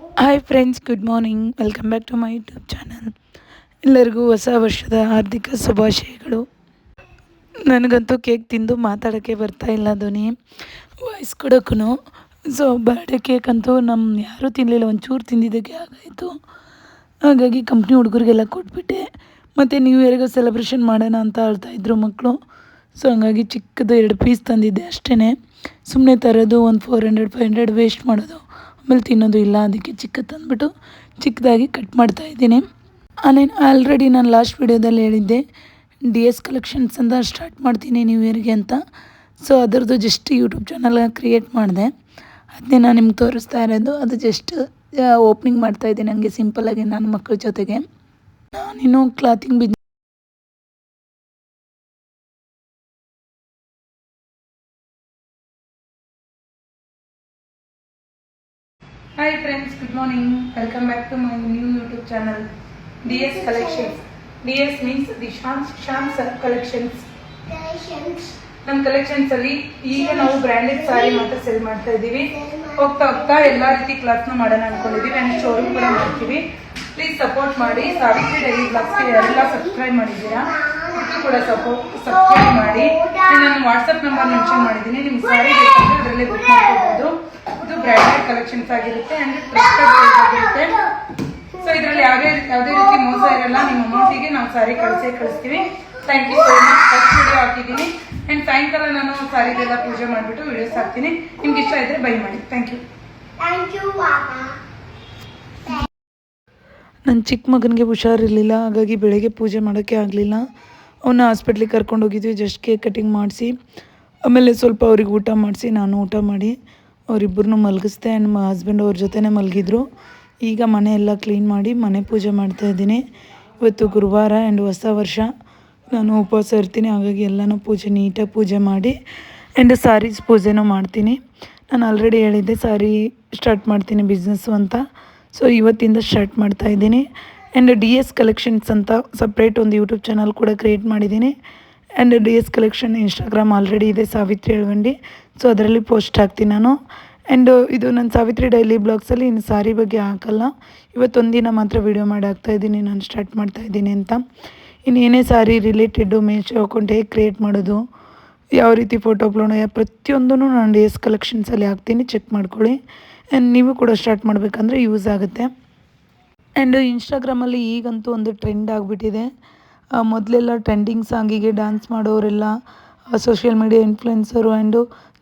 Hi friends good morning welcome back to my YouTube channel ಎಲ್ಲರಿಗೂ ಹೊಸ ವರ್ಷದ ಹಾರ್ದಿಕ ಶುಭಾಶಯಗಳು. ನನಗಂತೂ ಕೇಕ್ ತಿಂದು ಮಾತಾಡೋಕ್ಕೆ ಬರ್ತಾ ಇಲ್ಲ ಧ್ವನಿ. ವಾಯ್ಸ್ ಕೊಡೋಕ್ಕೂ ಸೊ ಬರ್ಡೇ ಕೇಕ್ ಅಂತೂ ನಮ್ಮ ಯಾರೂ ತಿನ್ನಲಿಲ್ಲ ಒಂಚೂರು ತಿಂದಿದ್ದಕ್ಕೆ ಆಗಾಯಿತು. ಹಾಗಾಗಿ ಕಂಪ್ನಿ ಹುಡುಗರಿಗೆಲ್ಲ ಕೊಟ್ಬಿಟ್ಟೆ. ಮತ್ತು ನ್ಯೂ ಇಯರ್ಗೆ ಸೆಲೆಬ್ರೇಷನ್ ಮಾಡೋಣ ಅಂತ ಹೇಳ್ತಾಯಿದ್ರು ಮಕ್ಕಳು. ಸೊ ಹಂಗಾಗಿ ಚಿಕ್ಕದು ಎರಡು ಪೀಸ್ ತಂದಿದ್ದೆ ಅಷ್ಟೇ ಸುಮ್ಮನೆ ತರೋದು ಒಂದು four hundred five hundred waste ಮಾಡೋದು. ಆಮೇಲೆ ತಿನ್ನೋದು ಇಲ್ಲ, ಅದಕ್ಕೆ ಚಿಕ್ಕ ತಂದುಬಿಟ್ಟು ಚಿಕ್ಕದಾಗಿ ಕಟ್ ಮಾಡ್ತಾ ಇದ್ದೀನಿ. ಆನೇನು ಆಲ್ರೆಡಿ ನಾನು ಲಾಸ್ಟ್ ವೀಡಿಯೋದಲ್ಲಿ ಹೇಳಿದ್ದೆ ಡಿ ಎಸ್ ಕಲೆಕ್ಷನ್ಸ್ ಅಂತ ಸ್ಟಾರ್ಟ್ ಮಾಡ್ತೀನಿ ನ್ಯೂ ಇಯರ್ಗೆ ಅಂತ. ಸೊ ಅದರದ್ದು ಜಸ್ಟ್ ಯೂಟ್ಯೂಬ್ ಚಾನಲ್ ಕ್ರಿಯೇಟ್ ಮಾಡಿದೆ. ಅದನ್ನೇ ನಾನು ನಿಮ್ಗೆ ತೋರಿಸ್ತಾ ಇರೋದು. ಅದು ಜಸ್ಟ್ ಓಪನಿಂಗ್ ಮಾಡ್ತಾ ಇದ್ದೀನಿ ನನಗೆ ಸಿಂಪಲ್ಲಾಗಿ ನನ್ನ ಮಕ್ಕಳ ಜೊತೆಗೆ. ನಾನಿನ್ನು ಕ್ಲಾತಿಂಗ್ ಬಿಸ್ hi friends good morning welcome back to my new YouTube channel D S collections D S means the Sham Sham sir collections ನಮ್ಮ ಕಲೆಕ್ಷನ್ಸ್ ಅಲ್ಲಿ ಈಗ ನಾವು ಬ್ರ್ಯಾಂಡೆಡ್ ಸಾರಿ ಮಾತ್ರ ಸೆಲ್ ಮಾಡ್ತಾ ಇದ್ದೀವಿ. ಹೋಗ್ತಾ ಹೋಗ್ತಾ ಎಲ್ಲಾ ರೀತಿ ಕ್ಲಾತ್ನ ಮಾಡೋಣ ಅನ್ಕೊಂಡಿದೀವಿ ಅಂಡ್ ಶೋರೂಮ್ ಕೂಡ ಮಾಡ್ತೀವಿ. ಪ್ಲೀಸ್ ಸಪೋರ್ಟ್ ಮಾಡಿ. ಸಾವಿತ್ರಿ ಡೈಲಿ ಬ್ಲಾಗ್ಸ್ಗೆ ಎಲ್ಲ ಸಬ್ಸ್ಕ್ರೈಬ್ ಮಾಡಿದ್ದೀರಾ? ಇದಕ್ಕೂ ಕೂಡ ಸಪೋರ್ಟ್ ಸಬ್ಸ್ಕ್ರೈಬ್ ಮಾಡಿ. ನಾನು ವಾಟ್ಸಪ್ ನಂಬರ್ ಮೆನ್ಷನ್ ಮಾಡಿದ್ದೀನಿ. ನಿಮ್ಗೆ ಸಾರಿ ಬೇಕಂದ್ರೆ ಅದರಲ್ಲೇ ಬುಕ್ ಮಾಡ್ಕೋಬಹುದು ಇದು ಬ್ರ್ಯಾಂಡೆಡ್ ಕಲೆಕ್ಷನ್ಸ್ ಆಗಿರುತ್ತೆ. ಅಂಡ್ ಟ್ರಸ್ಟೆಡ್ ಆಗಿರುತ್ತೆ. ಸೊ ಇದರಲ್ಲಿ ಯಾವುದೇ ಯಾವುದೇ ರೀತಿ ಮೋಸ ಇರಲ್ಲ. ನಿಮ್ಮ ಅಮೌಂಟಿಗೆ ನಾವು ಸಾರಿ ಕಳಿಸೇ ಕಳಿಸ್ತೀವಿ. Thank you so much first video ಹಾಕಿದ್ದೀನಿ. ಆ್ಯಂಡ್ ಸಾಯಂಕಾಲ ನಾನು ಸಾರಿಗೆಲ್ಲ ಪೂಜೆ ಮಾಡಿಬಿಟ್ಟು ವಿಡಿಯೋಸ್ ಹಾಕ್ತೀನಿ. ನಿಮ್ಗೆ ಇಷ್ಟ ಇದ್ರೆ ಬೈ ಮಾಡಿ. Thank you. ನನ್ನ ಚಿಕ್ಕ ಮಗನಿಗೆ ಹುಷಾರಿರಲಿಲ್ಲ. ಹಾಗಾಗಿ ಬೆಳಗ್ಗೆ ಪೂಜೆ ಮಾಡೋಕ್ಕೆ ಆಗಲಿಲ್ಲ. ಅವನ್ನ ಹಾಸ್ಪಿಟ್ಲಿಗೆ ಕರ್ಕೊಂಡು ಹೋಗಿದ್ವಿ ಜಸ್ಟ್ ಕೇಕ್ ಕಟಿಂಗ್ ಮಾಡಿಸಿ, ಆಮೇಲೆ ಸ್ವಲ್ಪ ಅವ್ರಿಗೆ ಊಟ ಮಾಡಿಸಿ, ನಾನು ಊಟ ಮಾಡಿ ಅವರಿಬ್ಬರನ್ನೂ ಮಲಗಿಸ್ದೆ ಆ್ಯಂಡ್ ಮ ಹಸ್ಬೆಂಡ್ ಅವ್ರ ಜೊತೆನೇ ಮಲಗಿದ್ರು. ಈಗ ಮನೆ ಎಲ್ಲ ಕ್ಲೀನ್ ಮಾಡಿ, ಮನೆ ಪೂಜೆ ಮಾಡ್ತಾ ಇದ್ದೀನಿ. ಇವತ್ತು ಗುರುವಾರ ಆ್ಯಂಡ್ ಹೊಸ ವರ್ಷ. ನಾನು ಉಪವಾಸ ಇರ್ತೀನಿ, ಹಾಗಾಗಿ ಎಲ್ಲನೂ ಪೂಜೆ ನೀಟಾಗಿ ಪೂಜೆ ಮಾಡಿ ಆ್ಯಂಡ್ ಸಾರೀಸ್ ಪೂಜೆನೂ ಮಾಡ್ತೀನಿ. ನಾನು ಆಲ್ರೆಡಿ ಹೇಳಿದ್ದೆ ಸಾರಿ ಸ್ಟಾರ್ಟ್ ಮಾಡ್ತೀನಿ ಬಿಸ್ನೆಸ್ಸು ಅಂತ. ಸೊ ಇವತ್ತಿಂದ ಸ್ಟಾರ್ಟ್ ಮಾಡ್ತಾ ಇದ್ದೀನಿ. ಆ್ಯಂಡ್ ಡಿ ಎಸ್ ಕಲೆಕ್ಷನ್ಸ್ ಅಂತ ಸಪ್ರೇಟ್ ಒಂದು ಯೂಟ್ಯೂಬ್ ಚಾನಲ್ ಕೂಡ ಕ್ರಿಯೇಟ್ ಮಾಡಿದ್ದೀನಿ. And D S collection Instagram already ಇದೆ ಸಾವಿತ್ರಿ ಎಳ್ಗಂಡಿ ಸೊ ಅದರಲ್ಲಿ ಪೋಸ್ಟ್ ಹಾಕ್ತೀನಿ ನಾನು. ಆ್ಯಂಡ್ ಇದು ನನ್ನ ಸಾವಿತ್ರಿ ಡೈಲಿ ಬ್ಲಾಗ್ಸಲ್ಲಿ ಇನ್ನು ಸಾರಿ ಬಗ್ಗೆ ಹಾಕಲ್ಲ. ಇವತ್ತೊಂದಿನ ಮಾತ್ರ ವೀಡಿಯೋ ಮಾಡಿ ಹಾಕ್ತಾ ಇದ್ದೀನಿ. ನಾನು ಸ್ಟಾರ್ಟ್ ಮಾಡ್ತಾ ಇದ್ದೀನಿ ಅಂತ. ಇನ್ನು ಏನೇ ಸಾರಿ ರಿಲೇಟೆಡ್ಡು ಮೇಚು ಹಾಕೊಂಡು ಹೇಗೆ ಕ್ರಿಯೇಟ್ ಮಾಡೋದು, ಯಾವ ರೀತಿ ಫೋಟೋ ಅಪ್ಲೋಡ್ ಪ್ರತಿಯೊಂದೂ ನಾನು ಡಿ ಎಸ್ ಕಲೆಕ್ಷನ್ಸಲ್ಲಿ ಹಾಕ್ತೀನಿ. ಚೆಕ್ ಮಾಡ್ಕೊಳ್ಳಿ. ಆ್ಯಂಡ್ ನೀವು ಕೂಡ ಸ್ಟಾರ್ಟ್ ಮಾಡಬೇಕಂದ್ರೆ ಯೂಸ್ ಆಗುತ್ತೆ. ಆ್ಯಂಡ್ ಇನ್ಸ್ಟಾಗ್ರಾಮಲ್ಲಿ ಈಗಂತೂ ಒಂದು ಟ್ರೆಂಡ್ ಆಗಿಬಿಟ್ಟಿದೆ. ಮೊದಲೆಲ್ಲ ಟ್ರೆಂಡಿಂಗ್ ಸಾಂಗಿಗೆ ಡ್ಯಾನ್ಸ್ ಮಾಡೋರೆಲ್ಲ ಸೋಷಿಯಲ್ ಮೀಡಿಯಾ ಇನ್ಫ್ಲುಯೆನ್ಸರು ಆ್ಯಂಡು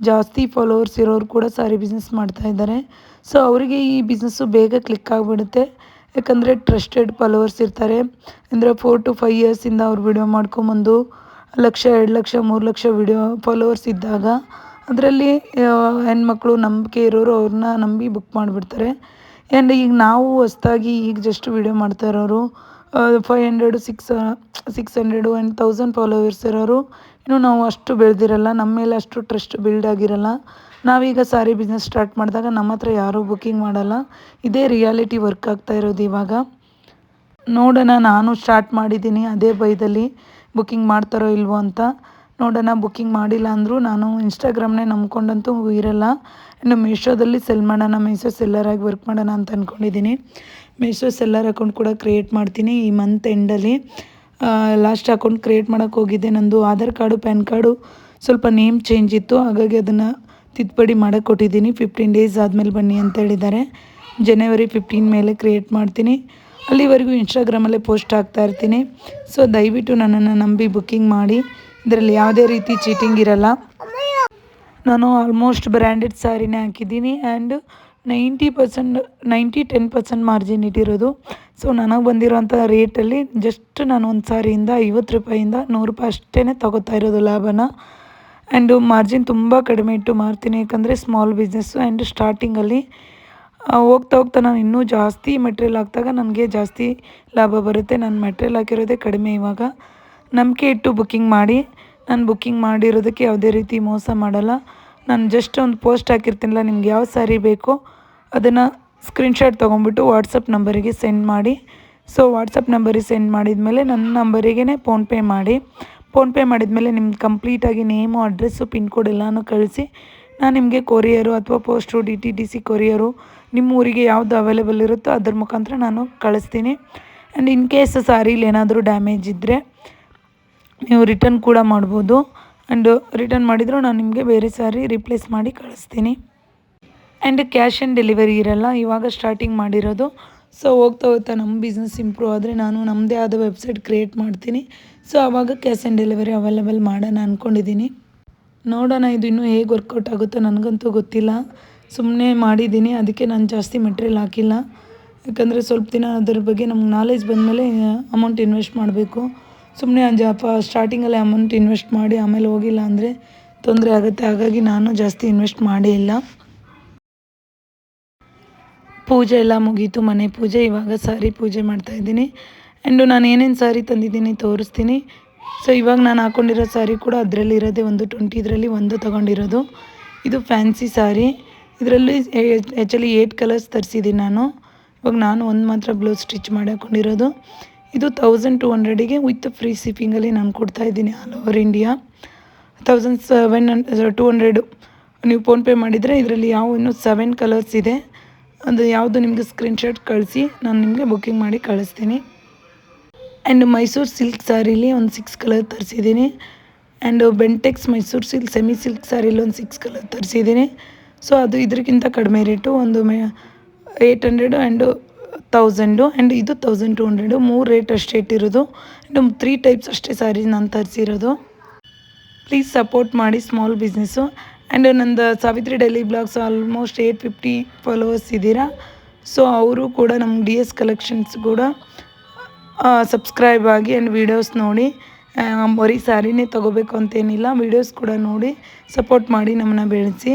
ಜಾಸ್ತಿ ಫಾಲೋವರ್ಸ್ ಇರೋರು ಕೂಡ ಸಾರಿ ಬಿಸ್ನೆಸ್ ಮಾಡ್ತಾ ಇದ್ದಾರೆ. ಸೊ ಅವರಿಗೆ ಈ ಬಿಸ್ನೆಸ್ಸು ಬೇಗ ಕ್ಲಿಕ್ ಆಗಿಬಿಡುತ್ತೆ. ಯಾಕಂದರೆ ಟ್ರಸ್ಟೆಡ್ ಫಾಲೋವರ್ಸ್ ಇರ್ತಾರೆ. ಅಂದರೆ ಫೋರ್ ಟು ಫೈವ್ ಇಯರ್ಸಿಂದ ಅವ್ರು ವಿಡಿಯೋ ಮಾಡ್ಕೊಂಬಂದು, ಲಕ್ಷ, ಎರಡು ಲಕ್ಷ, ಮೂರು ಲಕ್ಷ ವಿಡಿಯೋ ಫಾಲೋವರ್ಸ್ ಇದ್ದಾಗ, ಅದರಲ್ಲಿ ಹೆಣ್ಮಕ್ಳು ನಂಬಿಕೆ ಇರೋರು ಅವ್ರನ್ನ ನಂಬಿ ಬುಕ್ ಮಾಡಿಬಿಡ್ತಾರೆ. ಆ್ಯಂಡ್ ಈಗ ನಾವು ಹೊಸ್ದಾಗಿ ಈಗ ಜಸ್ಟ್ ವಿಡಿಯೋ ಮಾಡ್ತಾ ಇರೋರು five hundred six six hundred and thousand followers ಇರೋರು, ಇನ್ನು ನಾವು ಅಷ್ಟು ಬೆಳೆದಿರಲ್ಲ, ನಮ್ಮ ಮೇಲೆ ಅಷ್ಟು ಟ್ರಸ್ಟ್ ಬಿಲ್ಡ್ ಆಗಿರಲ್ಲ. ನಾವೀಗ ಸಾರಿ ಬಿಸ್ನೆಸ್ ಸ್ಟಾರ್ಟ್ ಮಾಡಿದಾಗ ನಮ್ಮ ಹತ್ರ ಯಾರೂ ಬುಕ್ಕಿಂಗ್ ಮಾಡಲ್ಲ. ಇದೇ ರಿಯಾಲಿಟಿ ವರ್ಕ್ ಆಗ್ತಾ ಇರೋದು ಇವಾಗ. ನೋಡೋಣ, ನಾನು ಸ್ಟಾರ್ಟ್ ಮಾಡಿದ್ದೀನಿ, ಅದೇ ಬೈದಲ್ಲಿ ಬುಕ್ಕಿಂಗ್ ಮಾಡ್ತಾರೋ ಇಲ್ವೋ ಅಂತ. ನೋಡೋಣ ಬುಕ್ಕಿಂಗ್ ಮಾಡಿಲ್ಲ ಅಂದರೂ ನಾನು ಇನ್ಸ್ಟಾಗ್ರಾಮ್ನೇ ನಂಬ್ಕೊಂಡಂತೂ ಇರಲ್ಲ. ಇನ್ನು ಮೀಶೋದಲ್ಲಿ ಸೆಲ್ ಮಾಡೋಣ ಮೀಶೋ ಸೆಲ್ಲರಾಗಿ ವರ್ಕ್ ಮಾಡೋಣ ಅಂತ ಅಂದ್ಕೊಂಡಿದ್ದೀನಿ ಮೀಶೋ ಸೆಲ್ಲರ್ ಅಕೌಂಟ್ ಕೂಡ ಕ್ರಿಯೇಟ್ ಮಾಡ್ತೀನಿ ಈ ಮಂತ್ ಎಂಡಲ್ಲಿ ಲಾಸ್ಟ್ ಅಕೌಂಟ್ ಕ್ರಿಯೇಟ್ ಮಾಡೋಕ್ಕೆ ಹೋಗಿದ್ದೆ ನಂದು ಆಧಾರ್ ಕಾರ್ಡು ಪ್ಯಾನ್ ಕಾರ್ಡು ಸ್ವಲ್ಪ ನೇಮ್ ಚೇಂಜ್ ಇತ್ತು, ಹಾಗಾಗಿ ಅದನ್ನು ತಿದ್ದುಪಡಿ ಮಾಡೋಕ್ಕೆ ಕೊಟ್ಟಿದ್ದೀನಿ. ಫಿಫ್ಟೀನ್ ಡೇಸ್ ಆದಮೇಲೆ ಬನ್ನಿ ಅಂತ ಹೇಳಿದ್ದಾರೆ. ಜನವರಿ ಫಿಫ್ಟೀನ್ ಮೇಲೆ ಕ್ರಿಯೇಟ್ ಮಾಡ್ತೀನಿ. ಅಲ್ಲಿವರೆಗೂ ಇನ್ಸ್ಟಾಗ್ರಾಮಲ್ಲೇ ಪೋಸ್ಟ್ ಹಾಕ್ತಾ ಇರ್ತೀನಿ. ಸೊ ದಯವಿಟ್ಟು ನನ್ನನ್ನು ನಂಬಿ ಬುಕ್ಕಿಂಗ್ ಮಾಡಿ. ಇದರಲ್ಲಿ ಯಾವುದೇ ರೀತಿ ಚೀಟಿಂಗ್ ಇರಲ್ಲ. ನಾನು ಆಲ್ಮೋಸ್ಟ್ ಬ್ರ್ಯಾಂಡೆಡ್ ಸ್ಯಾರಿನೇ ಹಾಕಿದ್ದೀನಿ and ninety percent ninety ten percent margin ಇಟ್ಟಿರೋದು. So ನನಗೆ ಬಂದಿರೋಂಥ ರೇಟಲ್ಲಿ ಜಸ್ಟ್ ನಾನು ಒಂದು ಸಾರಿಯಿಂದ ಐವತ್ತು ರೂಪಾಯಿಂದ ನೂರು ರೂಪಾಯಿ ಅಷ್ಟೇ ತಗೋತಾ ಇರೋದು ಲಾಭನ. ಆ್ಯಂಡು ಮಾರ್ಜಿನ್ ತುಂಬ ಕಡಿಮೆ ಇಟ್ಟು ಮಾರ್ತೀನಿ, ಯಾಕಂದರೆ ಸ್ಮಾಲ್ ಬಿಸ್ನೆಸ್ಸು ಆ್ಯಂಡ್ ಸ್ಟಾರ್ಟಿಂಗಲ್ಲಿ ಹೋಗ್ತಾ ಹೋಗ್ತಾ ನಾನು ಇನ್ನೂ ಜಾಸ್ತಿ ಮೆಟೀರಿಯಲ್ ಹಾಕಿದಾಗ ನನಗೆ ಜಾಸ್ತಿ ಲಾಭ ಬರುತ್ತೆ. ನಾನು ಮೆಟೀರಿಯಲ್ ಹಾಕಿರೋದೇ ಕಡಿಮೆ ಇವಾಗ. ನಂಬಿಕೆ ಇಟ್ಟು ಬುಕ್ಕಿಂಗ್ ಮಾಡಿ. ನಾನು ಬುಕ್ಕಿಂಗ್ ಮಾಡಿರೋದಕ್ಕೆ ಯಾವುದೇ ರೀತಿ ಮೋಸ ಮಾಡಲ್ಲ. ನಾನು ಜಸ್ಟ್ ಒಂದು ಪೋಸ್ಟ್ ಹಾಕಿರ್ತೀನಲ್ಲ, ನಿಮ್ಗೆ ಯಾವ ಸ್ಯಾರಿ ಬೇಕೋ ಅದನ್ನು ಸ್ಕ್ರೀನ್ಶಾಟ್ ತೊಗೊಂಬಿಟ್ಟು ವಾಟ್ಸಪ್ ನಂಬರಿಗೆ ಸೆಂಡ್ ಮಾಡಿ. ಸೊ ವಾಟ್ಸಪ್ ನಂಬರಿಗೆ ಸೆಂಡ್ ಮಾಡಿದ ಮೇಲೆ ನನ್ನ ನಂಬರಿಗೇ ಫೋನ್ಪೇ ಮಾಡಿ. ಫೋನ್ಪೇ ಮಾಡಿದ್ಮೇಲೆ ನಿಮ್ಗೆ ಕಂಪ್ಲೀಟಾಗಿ ನೇಮು ಅಡ್ರೆಸ್ಸು ಪಿನ್ ಕೋಡ್ ಎಲ್ಲನೂ ಕಳಿಸಿ. ನಾನು ನಿಮಗೆ ಕೊರಿಯರು ಅಥವಾ post D T D C courier ನಿಮ್ಮ ಊರಿಗೆ ಯಾವುದು ಅವೈಲೇಬಲ್ ಇರುತ್ತೋ ಅದ್ರ ಮುಖಾಂತರ ನಾನು ಕಳಿಸ್ತೀನಿ. ಆ್ಯಂಡ್ ಇನ್ ಕೇಸ್ ಸಾರೀಲಿ ಏನಾದರೂ ಡ್ಯಾಮೇಜ್ ಇದ್ದರೆ ನೀವು ರಿಟರ್ನ್ ಕೂಡ ಮಾಡ್ಬೋದು. ಆ್ಯಂಡ್ ರಿಟರ್ನ್ ಮಾಡಿದರೂ ನಾನು ನಿಮಗೆ ಬೇರೆ ಸಾರಿ ರಿಪ್ಲೇಸ್ ಮಾಡಿ ಕಳಿಸ್ತೀನಿ. ಆ್ಯಂಡ್ ಕ್ಯಾಶ್ ಆನ್ ಡೆಲಿವರಿ ಇರಲ್ಲ, ಇವಾಗ ಸ್ಟಾರ್ಟಿಂಗ್ ಮಾಡಿರೋದು. ಸೊ ಹೋಗ್ತಾ ಹೋಗ್ತಾ ನಮ್ಮ ಬಿಸ್ನೆಸ್ ಇಂಪ್ರೂವ್ ಆದರೆ ನಾನು ನಮ್ಮದೇ ಆದ ವೆಬ್ಸೈಟ್ ಕ್ರಿಯೇಟ್ ಮಾಡ್ತೀನಿ. ಸೊ ಆವಾಗ ಕ್ಯಾಶ್ ಆನ್ ಡೆಲಿವರಿ ಅವೈಲೇಬಲ್ ಮಾಡೋಣ ಅಂದ್ಕೊಂಡಿದ್ದೀನಿ ನೋಡೋಣ ಇದು ಇನ್ನೂ ಹೇಗೆ ವರ್ಕೌಟ್ ಆಗುತ್ತೋ ನನಗಂತೂ ಗೊತ್ತಿಲ್ಲ. ಸುಮ್ಮನೆ ಮಾಡಿದ್ದೀನಿ, ಅದಕ್ಕೆ ನಾನು ಜಾಸ್ತಿ ಮೆಟೀರಿಯಲ್ ಹಾಕಿಲ್ಲ. ಯಾಕಂದರೆ ಸ್ವಲ್ಪ ದಿನ ಅದ್ರ ಬಗ್ಗೆ ನಮ್ಗೆ ನಾಲೆಜ್ ಬಂದಮೇಲೆ ಅಮೌಂಟ್ ಇನ್ವೆಸ್ಟ್ ಮಾಡಬೇಕು. ಸುಮ್ಮನೆ ಜಪ ಸ್ಟಾರ್ಟಿಂಗಲ್ಲಿ ಅಮೌಂಟ್ ಇನ್ವೆಸ್ಟ್ ಮಾಡಿ ಆಮೇಲೆ ಹೋಗಿಲ್ಲ ಅಂದರೆ ತೊಂದರೆ ಆಗುತ್ತೆ. ಹಾಗಾಗಿ ನಾನು ಜಾಸ್ತಿ ಇನ್ವೆಸ್ಟ್ ಮಾಡೇ ಇಲ್ಲ. ಪೂಜೆ ಎಲ್ಲ ಮುಗೀತು, ಮನೆ ಪೂಜೆ. ಇವಾಗ ಸಾರಿ ಪೂಜೆ ಮಾಡ್ತಾಯಿದ್ದೀನಿ ಆ್ಯಂಡು ನಾನು ಏನೇನು ಸಾರಿ ತಂದಿದ್ದೀನಿ ತೋರಿಸ್ತೀನಿ. ಸೊ ಇವಾಗ ನಾನು ಹಾಕ್ಕೊಂಡಿರೋ ಸಾರಿ ಕೂಡ ಅದರಲ್ಲಿ ಇರೋದೇ ಒಂದು ಟ್ವೆಂಟಿ ಇದರಲ್ಲಿ ಒಂದು ತೊಗೊಂಡಿರೋದು. ಇದು ಫ್ಯಾನ್ಸಿ ಸಾರಿ ಇದರಲ್ಲಿ ಆ್ಯಕ್ಚುಲಿ ಏಯ್ಟ್ ಕಲರ್ಸ್ ತರಿಸಿದ್ದೀನಿ ನಾನು. ಇವಾಗ ನಾನು ಒಂದು ಮಾತ್ರ ಬ್ಲೌಸ್ ಸ್ಟಿಚ್ ಮಾಡಿ ಹಾಕ್ಕೊಂಡಿರೋದು ಇದು ತೌಸಂಡ್ ಟು ಹಂಡ್ರೆಡಿಗೆ ವಿತ್ ಫ್ರೀ ಶಿಪ್ಪಿಂಗಲ್ಲಿ ನಾನು ಕೊಡ್ತಾ ಇದ್ದೀನಿ all over India thousand seven hundred to hundred ನೀವು ಫೋನ್ಪೇ ಮಾಡಿದರೆ ಇದರಲ್ಲಿ ಯಾವ ಇನ್ನೂ ಸೆವೆನ್ ಕಲರ್ಸ್ ಇದೆ. ಅದು ಯಾವುದು ನಿಮಗೆ ಸ್ಕ್ರೀನ್ಶಾಟ್ ಕಳಿಸಿ, ನಾನು ನಿಮಗೆ ಬುಕ್ಕಿಂಗ್ ಮಾಡಿ ಕಳಿಸ್ತೀನಿ. ಆ್ಯಂಡ್ ಮೈಸೂರು ಸಿಲ್ಕ್ ಸ್ಯಾರಿಲಿ ಒಂದು six colour ತರಿಸಿದ್ದೀನಿ. And Bentex Mysuru silk semi silk ಸ್ಯಾರಿಲಿ ಒಂದು ಸಿಕ್ಸ್ ಕಲರ್ ತರಿಸಿದ್ದೀನಿ. ಸೊ ಅದು ಇದಕ್ಕಿಂತ ಕಡಿಮೆ ರೇಟು ಒಂದು May eight hundred and thousand and ಇದು ತೌಸಂಡ್ ಟು ಹಂಡ್ರೆಡು ಮೂರು ರೇಟ್ ಅಷ್ಟೇ ಇಟ್ಟಿರೋದು. ಆ್ಯಂಡ್ ತ್ರೀ ಟೈಪ್ಸ್ ಅಷ್ಟೇ ಸ್ಯಾರೀಸ್ ನಾನು ತರಿಸಿರೋದು. ಪ್ಲೀಸ್ ಸಪೋರ್ಟ್ ಮಾಡಿ ಸ್ಮಾಲ್ ಬಿಸ್ನೆಸ್ಸು ಆ್ಯಂಡ್ ನಂದು Savitri daily vlogs almost eight fifty followers ಇದ್ದೀರಾ. ಸೊ ಅವರು ಕೂಡ ನಮ್ಮ ಡಿ ಎಸ್ ಕಲೆಕ್ಷನ್ಸ್ ಕೂಡ ಸಬ್ಸ್ಕ್ರೈಬ್ ಆಗಿ ಆ್ಯಂಡ್ ವೀಡಿಯೋಸ್ ನೋಡಿ ಬರೀ ಸ್ಯಾರಿನೇ ತೊಗೋಬೇಕು ಅಂತೇನಿಲ್ಲ ವೀಡಿಯೋಸ್ ಕೂಡ ನೋಡಿ ಸಪೋರ್ಟ್ ಮಾಡಿ ನಮ್ಮನ್ನ ಬೆಳೆಸಿ.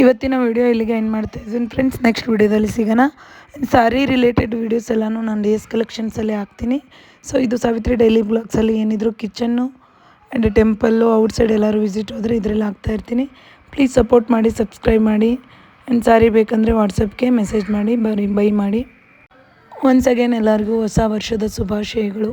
ಇವತ್ತಿನ ವಿಡಿಯೋ ಇಲ್ಲಿಗೆ ಏನು ಮಾಡ್ತಾ ಇದ್ದೀನಿ. ಫ್ರೆಂಡ್ಸ್ ನೆಕ್ಸ್ಟ್ ವಿಡಿಯೋದಲ್ಲಿ ಸಿಗೋಣ. ಸಾರಿ ರಿಲೇಟೆಡ್ ವೀಡಿಯೋಸ್ ಎಲ್ಲನೂ ನಾನು ಡಿ ಎಸ್ ಕಲೆಕ್ಷನ್ಸಲ್ಲಿ ಹಾಕ್ತೀನಿ. ಸೊ ಇದು ಸಾವಿತ್ರಿ ಡೈಲಿ ಬ್ಲಾಗ್ಸಲ್ಲಿ ಏನಿದ್ರು ಕಿಚನ್ನು ಆ್ಯಂಡ್ ಟೆಂಪಲ್ಲು ಔಟ್ಸೈಡ್ ಎಲ್ಲರೂ ವಿಸಿಟ್ ಹೋದರೆ ಇದರಲ್ಲಿ ಹಾಕ್ತಾ ಇರ್ತೀನಿ. ಪ್ಲೀಸ್ ಸಪೋರ್ಟ್ ಮಾಡಿ ಸಬ್ಸ್ಕ್ರೈಬ್ ಮಾಡಿ ಆ್ಯಂಡ್ ಸಾರಿ ಬೇಕಂದರೆ ವಾಟ್ಸಪ್ಗೆ ಮೆಸೇಜ್ ಮಾಡಿ, ಬರಿ, ಬೈ ಮಾಡಿ. ಒನ್ಸ್ ಅಗೇನ್ ಎಲ್ಲರಿಗೂ ಹೊಸ ವರ್ಷದ ಶುಭಾಶಯಗಳು.